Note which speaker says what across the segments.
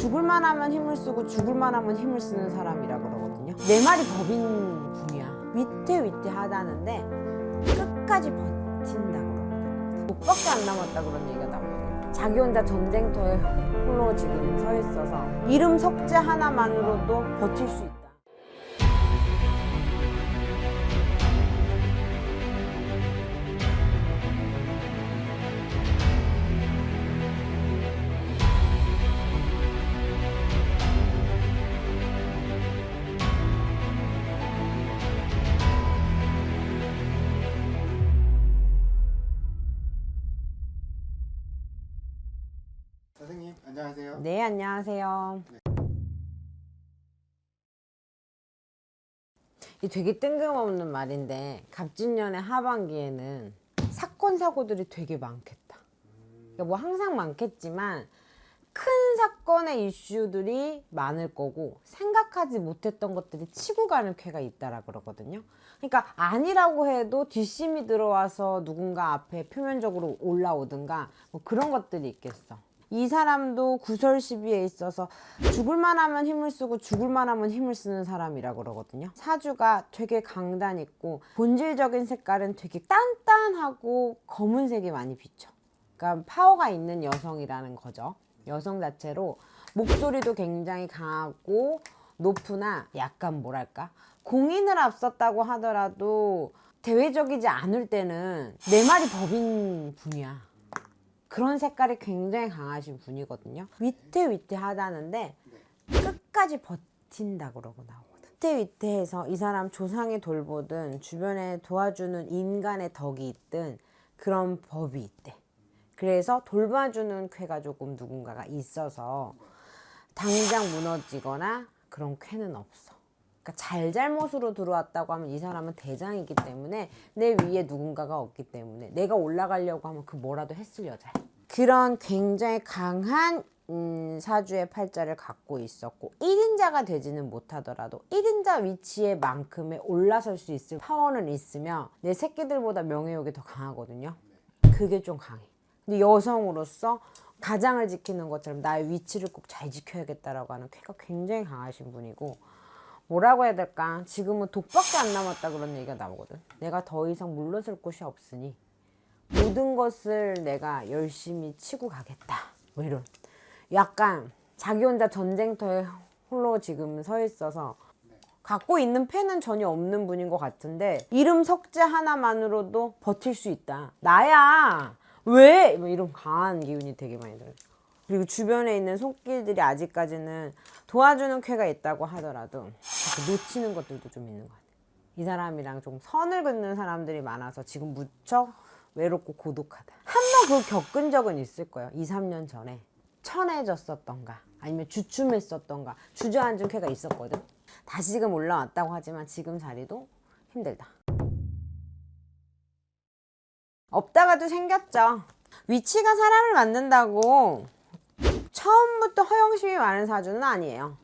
Speaker 1: 죽을만 하면 힘을 쓰고 죽을만 하면 힘을 쓰는 사람이라 그러거든요. 내 말이 법인 분이야. 위태위태하다는데 끝까지 버틴다 그러거든요. 목밖에 안 남았다 그런 얘기가 나오거든요. 자기 혼자 전쟁터에 홀로 지금 서 있어서 이름 석재 하나만으로도 버틸 수 있다.
Speaker 2: 선생님 안녕하세요.
Speaker 1: 네, 안녕하세요. 이 되게 뜬금없는 말인데 갑진년의 하반기에는 사건 사고들이 되게 많겠다. 그러니까 뭐 항상 많겠지만 큰 사건의 이슈들이 많을 거고 생각하지 못했던 것들이 치고 가는 쾌가 있다라 그러거든요. 그러니까 아니라고 해도 뒷심이 들어와서 누군가 앞에 표면적으로 올라오든가 뭐 그런 것들이 있겠어. 이 사람도 구설 시비에 있어서 죽을만 하면 힘을 쓰고 죽을만 하면 힘을 쓰는 사람이라 그러거든요. 사주가 되게 강단 있고 본질적인 색깔은 되게 단단하고 검은색이 많이 비쳐. 그러니까 파워가 있는 여성이라는 거죠. 여성 자체로 목소리도 굉장히 강하고 높으나 약간 뭐랄까 공인을 앞섰다고 하더라도 대외적이지 않을 때는 내 말이 법인 분이야. 그런 색깔이 굉장히 강하신 분이거든요. 위태위태하다는데 끝까지 버틴다 그러고 나오거든. 위태위태해서 이 사람 조상의 돌보든 주변에 도와주는 인간의 덕이 있든 그런 법이 있대. 그래서 돌봐주는 쾌가 조금 누군가가 있어서 당장 무너지거나 그런 쾌는 없어. 그러니까 잘잘못으로 들어왔다고 하면 이 사람은 대장이기 때문에 내 위에 누군가가 없기 때문에 내가 올라가려고 하면 그 뭐라도 했을 여자야. 그런 굉장히 강한 음, 사주의 팔자를 갖고 있었고 1인자가 되지는 못하더라도 1인자 위치에 만큼의 올라설 수 있을 파워는 있으며 내 새끼들보다 명예욕이 더 강하거든요. 그게 좀 강해. 근데 여성으로서 가장을 지키는 것처럼 나의 위치를 꼭 잘 지켜야겠다라고 하는 쾌가 굉장히 강하신 분이고 뭐라고 해야 될까? 지금은 독밖에 안 남았다 그런 얘기가 나오거든. 내가 더 이상 물러설 곳이 없으니 모든 것을 내가 열심히 치고 가겠다. 뭐 이런. 약간 자기 혼자 전쟁터에 홀로 지금 서 있어서 갖고 있는 팬은 전혀 없는 분인 것 같은데 이름 석재 하나만으로도 버틸 수 있다. 나야. 왜? 뭐 이런 강한 기운이 되게 많이 들어요. 그리고 주변에 있는 손길들이 아직까지는 도와주는 쾌가 있다고 하더라도 놓치는 것들도 좀 있는 것 같아요. 이 사람이랑 좀 선을 긋는 사람들이 많아서 지금 무척 외롭고 고독하다. 한 번그 겪은 적은 있을 거예요. 2, 3년 전에. 천해졌었던가 아니면 주춤했었던가 주저앉은 쾌가 있었거든. 다시금 올라왔다고 하지만 지금 자리도 힘들다. 없다가도 생겼죠. 위치가 사람을 만든다고 처음부터 허영심이 많은 사주는 아니에요.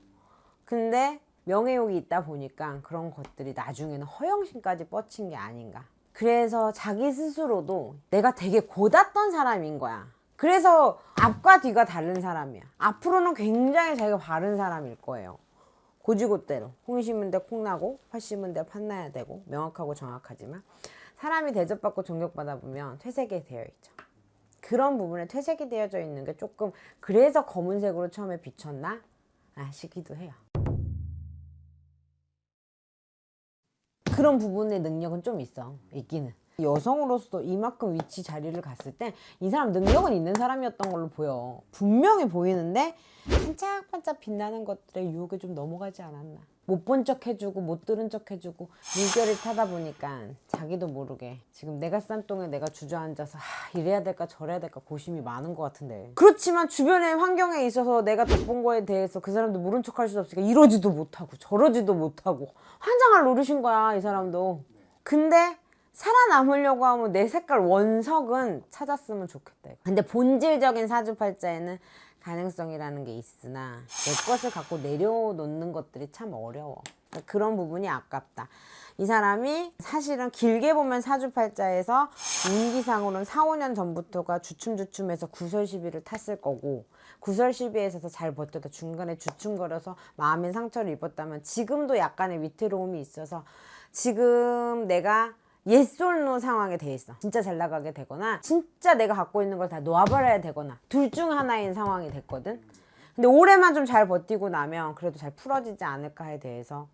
Speaker 1: 근데 명예욕이 있다 보니까 그런 것들이 나중에는 허영심까지 뻗친 게 아닌가. 그래서 자기 스스로도 내가 되게 고닫던 사람인 거야. 그래서 앞과 뒤가 다른 사람이야. 앞으로는 굉장히 자기가 바른 사람일 거예요. 고지고대로 콩 심은 데 콩나고 팥 심은 데 팥나야 되고 명확하고 정확하지만 사람이 대접받고 존경받아 보면 퇴색이 되어 있죠. 그런 부분에 퇴색이 되어져 있는 게 조금 그래서 검은색으로 처음에 비쳤나? 아, 싶기도 해요. 그런 부분의 능력은 좀 있어 있기는. 여성으로서 이만큼 위치 자리를 갔을 때 이 사람 능력은 있는 사람이었던 걸로 보여. 분명히 보이는데 반짝반짝 빛나는 것들의 유혹에 좀 넘어가지 않았나 못 본 척 해주고 못 들은 척 해주고 물결을 타다 보니까 자기도 모르게 지금 내가 싼똥에 내가 주저앉아서 하, 이래야 될까 저래야 될까 고심이 많은 것 같은데. 그렇지만 주변의 환경에 있어서 내가 덕본 거에 대해서 그 사람도 모른 척 할 수 없으니까 이러지도 못하고 저러지도 못하고. 환장할 노릇인 거야 이 사람도. 근데 살아남으려고 하면 내 색깔 원석은 찾았으면 좋겠다. 근데 본질적인 사주팔자에는 가능성이라는 게 있으나 내 것을 갖고 내려놓는 것들이 참 어려워. 그러니까 그런 부분이 아깝다. 이 사람이 사실은 길게 보면 사주팔자에서 운기상으로는 4, 5년 전부터가 주춤주춤해서 구설 시비를 탔을 거고 구설 시비에서 잘 버텨도 중간에 주춤거려서 마음의 상처를 입었다면 지금도 약간의 위태로움이 있어서 지금 내가 예솔노 상황에 돼 있어. 진짜 잘 나가게 되거나 진짜 내가 갖고 있는 걸 다 놓아버려야 되거나 둘 중 하나인 상황이 됐거든. 근데 올해만 좀 잘 버티고 나면 그래도 잘 풀어지지 않을까에 대해서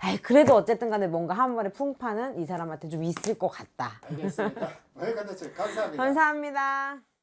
Speaker 1: 아이 그래도 어쨌든 간에 뭔가 한 번에 풍파는 이 사람한테 좀 있을 것 같다.
Speaker 2: 알겠습니다. 컨텐츠 감사합니다.
Speaker 1: 감사합니다.